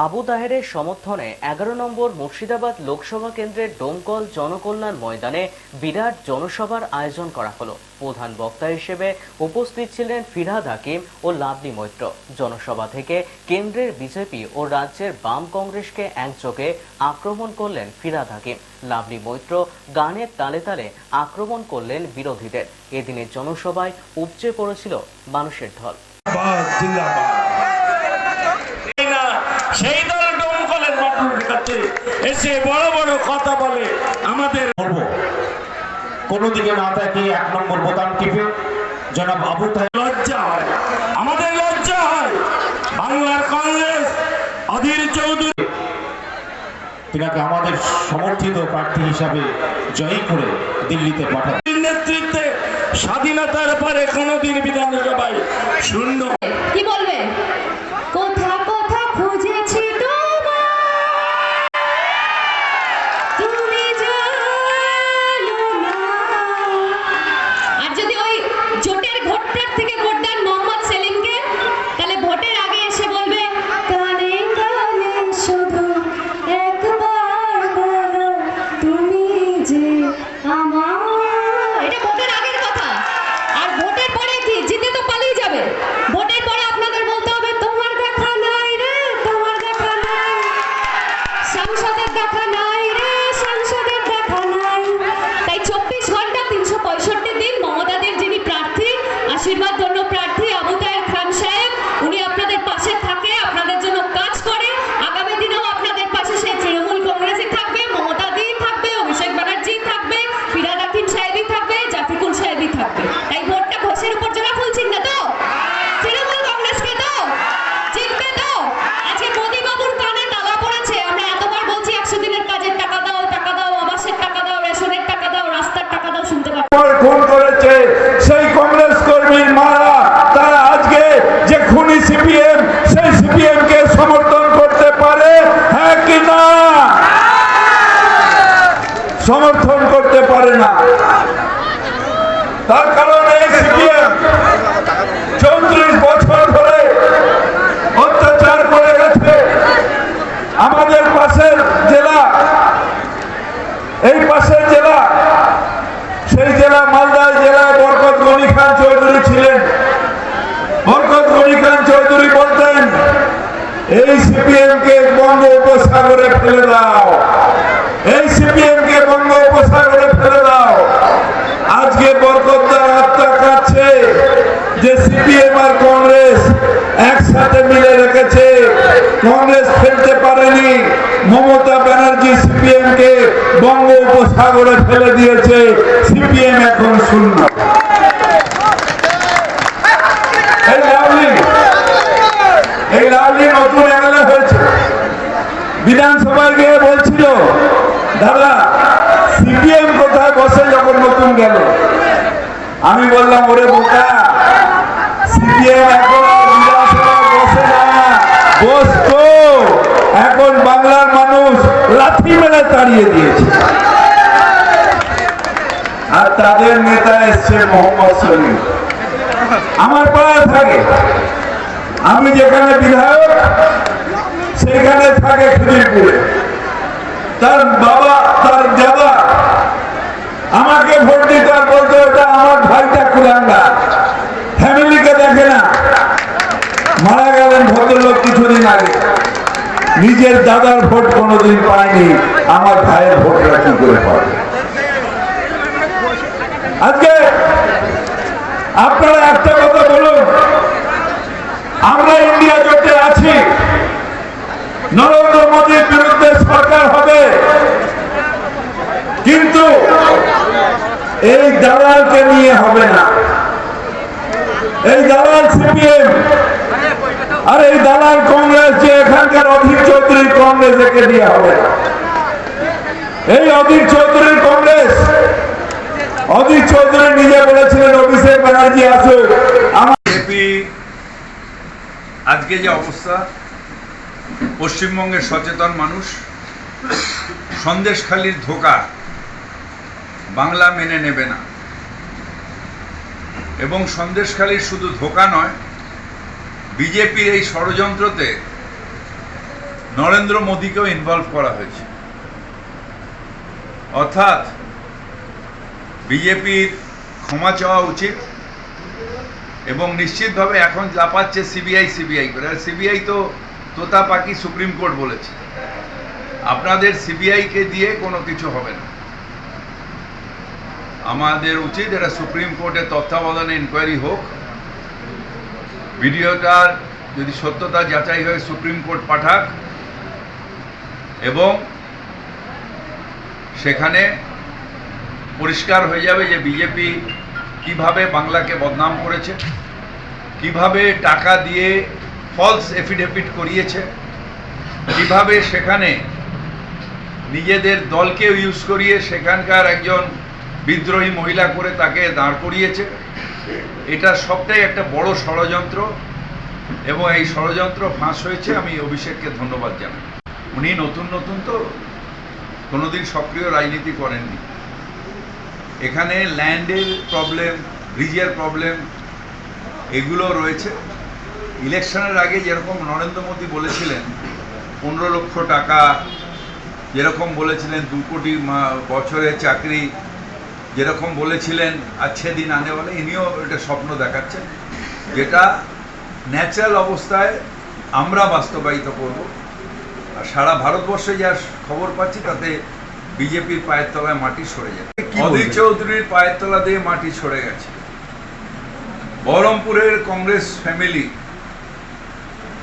Abu তাহেরের সমর্থনে এগারো নম্বর মুর্শিদাবাদ লোকসভা কেন্দ্রের ডোমকল জনকল্যাণ ময়দানে বিরাট জনসভার আয়োজন করা হলো। প্রধান বক্তা হিসেবে উপস্থিত ছিলেন ফিরহাদ হাকিম ও লাভলি মৈত্র। জনসভা থেকে কেন্দ্রের বিজেপি ও রাজ্যের বাম কংগ্রেসকে একযোগে আক্রমণ করলেন ফিরহাদ হাকিম। লাভলি মৈত্র গানের তালে তালে আক্রমণ করলেন বিরোধীদের। এদিনের জনসভায় উপচে পড়েছিল মানুষের ঢল জিন্দাবাদ জিন্দাবাদ এই না সেই দল ডোমকলের মানুষের কাছে এসে বড় বড় কথা বলে আমাদের বলব। কোনো দিকে না তাকিয়ে এক নম্বর বোতাম টিপে জনাব আবু লজ্জা হয়। আমাদের লজ্জা হয়। বাংলার কংগ্রেস, অধীর চৌধুরী তিনাকে আমাদের সমর্থিত প্রার্থী হিসাবে জয়ী করে দিল্লিতে পাঠাবে নেতৃত্বে স্বাধীনতার পরে কোনোদিন বিধানসভায় শূন্য কি বলবে কোথা কোথা খুঁজেছি তোমায় তুমি জানো না আর যদি ওই জোটের ভোটটার থেকে ভোট দেন মোহাম্মদ সেলিমকে তাহলে ভোটের আগে এসে বলবে কানে কানে শুধু একবার বলো তুমি যে আমার এটা ভোটের আগের কথা আর ভোটের পরে কি জিতে তো পালিয়ে যাবে ভোটের পরে আপনাদের বলতে হবে তোমার দেখা নাই রে তোমার দেখা নাই সংসদের দেখা নাই রে সংসদের দেখা নাই তাই চব্বিশ ঘণ্টা তিনশো পঁয়ষট্টি দিন মমতাদের যিনি প্রার্থী আশীর্বাদ ধন্য প্রার্থী আবু তাহের খান সাহেব উনি আপনাদের পাশে থাকে আপনাদের জন্য কাজ করে আগামী দিনেও আপনাদের পাশে সেই তৃণমূল কংগ্রেসই থাকবে মমতা দি থাকবে অভিষেক ব্যানার্জি থাকবে ফিরাদ হাকিম সাহেবই থাকবে জাফিকুল সাহেবই থাকবে তাই ভোটটা ঘোষের উপর জোড়া ফুলছেন না তো তৃণমূল কংগ্রেসকে তো জিতবে তো আজকে মোদি বাবুর কানে তালা পড়েছে আমরা এতবার বলছি একশো দিনের কাজের টাকা দাও টাকা দাও আবাসের টাকা দাও রেশনের টাকা দাও রাস্তার টাকা দাও শুনতে পাচ্ছি খুন করেছে সেই কংগ্রেস কর্মীর মারা তারা আজকে যে খুনি সিপিএম সেই সিপিএম কে সমর্থন করতে পারে হ্যাঁ কি না সমর্থন করতে পারে না। তার কারণে সিপিএম চৌত্রিশ বছর ধরে অত্যাচার করে গেছে। আমাদের পাশের জেলা, এই পাশের জেলা, সেই জেলা মালদা জেলায় বরকত গনি খান চৌধুরী ছিলেন। বরকত গনি খান চৌধুরী বলতেন, এই সিপিএম কে বঙ্গ উপসাগরে ফেলে দাও এই সিপিএম কে বঙ্গ উপসাগরে ফেলে দাও আজকে বরকতদার আত্মা কাছে যে সিপিএম আর কংগ্রেস একসাথে মিলে রেখেছে কংগ্রেস ফেলতে পারেনি মমতা ব্যানার্জি সিপিএম কে বঙ্গ উপসাগরে ফেলে দিয়েছে, সিপিএম এখন শূন্য। এই নতুন এমএলএ হয়েছে। বিধানসভায় গিয়ে বলছিল, দাদা, সিপিএম কোথায় বসে যখন নতুন গেল? আমি বললাম, ওরে বোকা লাথি মেরে তাড়িয়ে দিয়েছে। আর তাদের নেতা এসছে মোহাম্মদ শরীফ আমার পাড়ায় থাকে। আমি যেখানে বিধায়ক, সেখানে থাকে খিদিরপুরে তার বাবা, তার দাদা, আমাকে ভোট দিতে আর বলতো ওটা আমার ভাইটা কুলাঙ্গা। ফ্যামিলিকে দেখে না। মারা গেলেন ভদ্রলোক কিছুদিন আগে। নিজের দাদার ভোট কোনোদিন পায়নি আমার ভাইয়ের ভোটটা কি করে পাবে? আজকে আপনারা একটা কথা বলুন, আমরা ইন্ডিয়া জোটে আছি, নরেন্দ্র মোদীর বিরুদ্ধে সরকার হবে, কিন্তু এই দালালকে নিয়ে হবে না। এই দালাল সিপিএম আর এই দালাল কংগ্রেস যে এখানকার অধীর চৌধুরী কংগ্রেস একে দিয়ে হবে? এই অধীর চৌধুরীর কংগ্রেস। অধীর চৌধুরী নিজে বলেছিলেন, অভিষেক ব্যানার্জি আসুক। আমার আজকে যে অবস্থা, পশ্চিমবঙ্গের সচেতন মানুষ, সন্দেশখালির ধোকা বাংলা মেনে নেবে না। এবং সন্দেশখালির শুধু ধোকা নয় বিজেপির এই ষড়যন্ত্রতে নরেন্দ্র মোদীকেও ইনভলভ করা হয়েছে। অর্থাৎ বিজেপির ক্ষমা চাওয়া উচিত এবং নিশ্চিতভাবে এখন লাপাচ্ছে সিবিআই সিবিআই করে। আর সিবিআই তো তোতা পাখি সুপ্রিম কোর্ট বলেছে। আপনাদের সিবিআইকে দিয়ে কোনো কিছু হবে না। আমাদের উচিত এটা সুপ্রিম কোর্টের তত্ত্বাবধানে ইনকোয়ারি হোক। ভিডিওটার যদি সত্যতা যাচাই হয়ে সুপ্রিম কোর্ট পাঠাক এবং সেখানে পরিষ্কার হয়ে যাবে যে বিজেপি কীভাবে বাংলাকে বদনাম করেছে, কীভাবে টাকা দিয়ে ফলস এফিডেভিট করিয়েছে, কীভাবে সেখানে নিজেদের দলকে ইউজ করিয়ে সেখানকার একজন বিদ্রোহী মহিলা করে তাকে দাঁড় করিয়েছে। এটা সবটাই একটা বড় ষড়যন্ত্র এবং এই ষড়যন্ত্র ফাঁস হয়েছে। আমি অভিষেককে ধন্যবাদ জানাই। উনি নতুন নতুন তো কোনোদিন সক্রিয় রাজনীতি করেননি। এখানে ল্যান্ডের প্রবলেম, ব্রিজের প্রবলেম, এগুলো রয়েছে। ইলেকশনের আগে যেরকম নরেন্দ্র মোদী বলেছিলেন, পনেরো লক্ষ টাকা, যেরকম বলেছিলেন, দু কোটি বছরে চাকরি যেরকম বলেছিলেন আচ্ছে দিন আনে বলে ইনিও এটা স্বপ্ন দেখাচ্ছেন। যেটা ন্যাচারাল অবস্থায় আমরা বাস্তবায়িত করব। আর সারা ভারতবর্ষে যা খবর পাচ্ছি তাতে বিজেপির পায়ের তলায় মাটি সরে যাবে অধীর চৌধুরীর পায়ের তলা দিয়ে মাটি সরে গেছে। বহরমপুরের কংগ্রেস ফ্যামিলি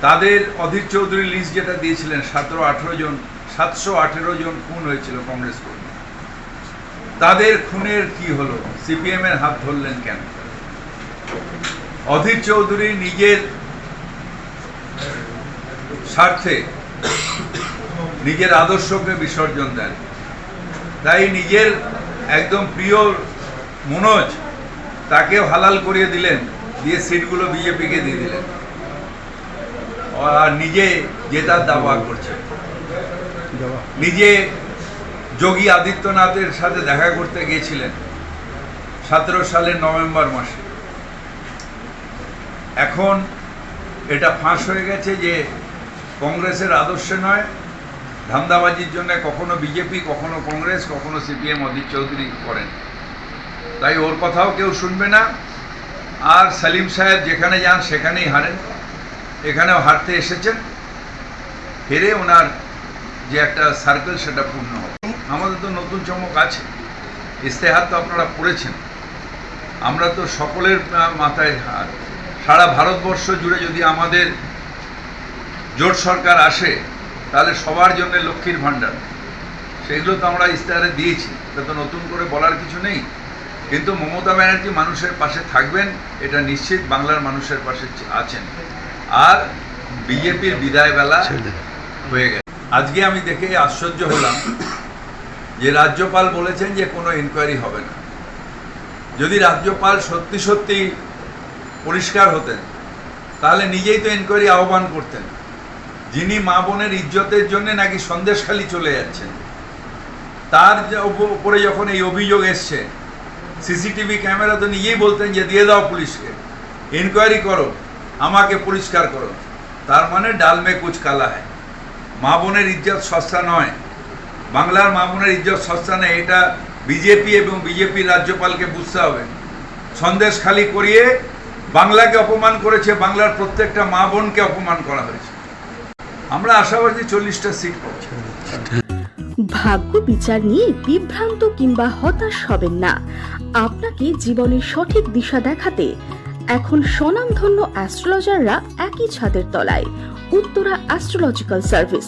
তাদের অধীর চৌধুরী লিস্ট যেটা দিয়েছিলেন সতেরো আঠেরো জন সাতশো আঠেরো জন খুন হয়েছিল কংগ্রেস কর্মী। তাদের খুনের কি হলো? সিপিএম এর হাত ধরলেন কেন? অধীর চৌধুরী নিজের স্বার্থে নিজের আদর্শকে বিসর্জন দেন। তাই নিজের একদম প্রিয় মনোজ তাকেও হালাল করিয়ে দিলেন, দিয়ে সিটগুলো বিজেপিকে দিয়ে দিলেন। আর নিজে জেতার দাবা করছে। নিজে যোগী আদিত্যনাথের সাথে দেখা করতে গিয়েছিলেন সতেরো সালের নভেম্বর মাসে। এখন এটা ফাঁস হয়ে গেছে যে কংগ্রেসের আদর্শে নয়, ধান্দাবাজির জন্য কখনো বিজেপি, কখনো কংগ্রেস, কখনো সিপিএম অধীর চৌধুরী করেন। তাই ওর কথাও কেউ শুনবে না। আর সালিম সাহেব যেখানে যান সেখানেই হারেন। এখানেও হারতে এসেছেন। হেরে ওনার যে একটা সার্কেল সেটা পূর্ণ হবে। আমাদের তো নতুন চমক আছে। ইস্তেহার তো আপনারা পড়েছেন। আমরা তো সকলের মাথায় হার সারা ভারতবর্ষ জুড়ে যদি আমাদের জোট সরকার আসে তাহলে সবার জন্য লক্ষ্মীর ভাণ্ডার। সেগুলো তো আমরা ইস্তেহারে দিয়েছি। এটা তো নতুন করে বলার কিছু নেই। কিন্তু মমতা ব্যানার্জি মানুষের পাশে থাকবেন এটা নিশ্চিত বাংলার মানুষের পাশে আছেন। আর বিজেপির বিদায় বেলা হয়ে গেছে। আজকে আমি দেখে আশ্চর্য হলাম যে রাজ্যপাল বলেছেন যে কোনো ইনকোয়ারি হবে না। যদি রাজ্যপাল সত্যি সত্যি পরিষ্কার হতেন, তাহলে নিজেই তো ইনকোয়ারি আহ্বান করতেন। যিনি মা বোনের ইজ্জতের জন্য নাকি সন্দেশখালি চলে যাচ্ছেন। তার উপরে যখন এই অভিযোগ এসছে, সিসিটিভি ক্যামেরা তো নিজেই বলতেন যে দিয়ে দাও পুলিশকে। ইনকোয়ারি করো, আমাকে পরিষ্কার করো। তার মানে ডালমে কুচ কালা হয়। মা বোনের ইজ্জত সস্তা নয়। বাংলার মা বোনের ইজ্জত সস্তা নেই এটা বিজেপি এবং বিজেপি রাজ্যপালকে বুঝতে হবে। সন্দেশ খালি করিয়ে বাংলাকে অপমান করেছে, বাংলার প্রত্যেকটা মা বোনকে অপমান করা হয়েছে। আমরা আশাবাদী চল্লিশটা সিট পাবো। ভাগ্য বিচার নিয়ে বিভ্রান্ত কিংবা হতাশ হবেন না। আপনাকে জীবনের সঠিক দিশা দেখাতে এখন স্বনামধন্য অ্যাস্ট্রোলজাররা একই ছাদের তলায়। উত্তরা অ্যাস্ট্রোলজিক্যাল সার্ভিস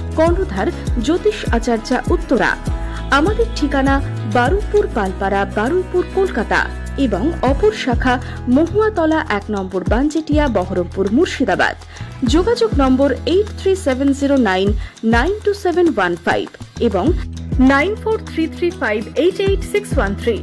কর্ণধার জ্যোতিষ আচার্যা উত্তরা। আমাদের ঠিকানা বারুইপুর পালপাড়া বারুইপুর কলকাতা এবং অপর শাখা মহুয়াতলা এক নম্বর বানজেটিয়া বহরমপুর মুর্শিদাবাদ। যোগাযোগ number eight three seven zero nine nine two seven one five এবং nine four three three five eight eight six one three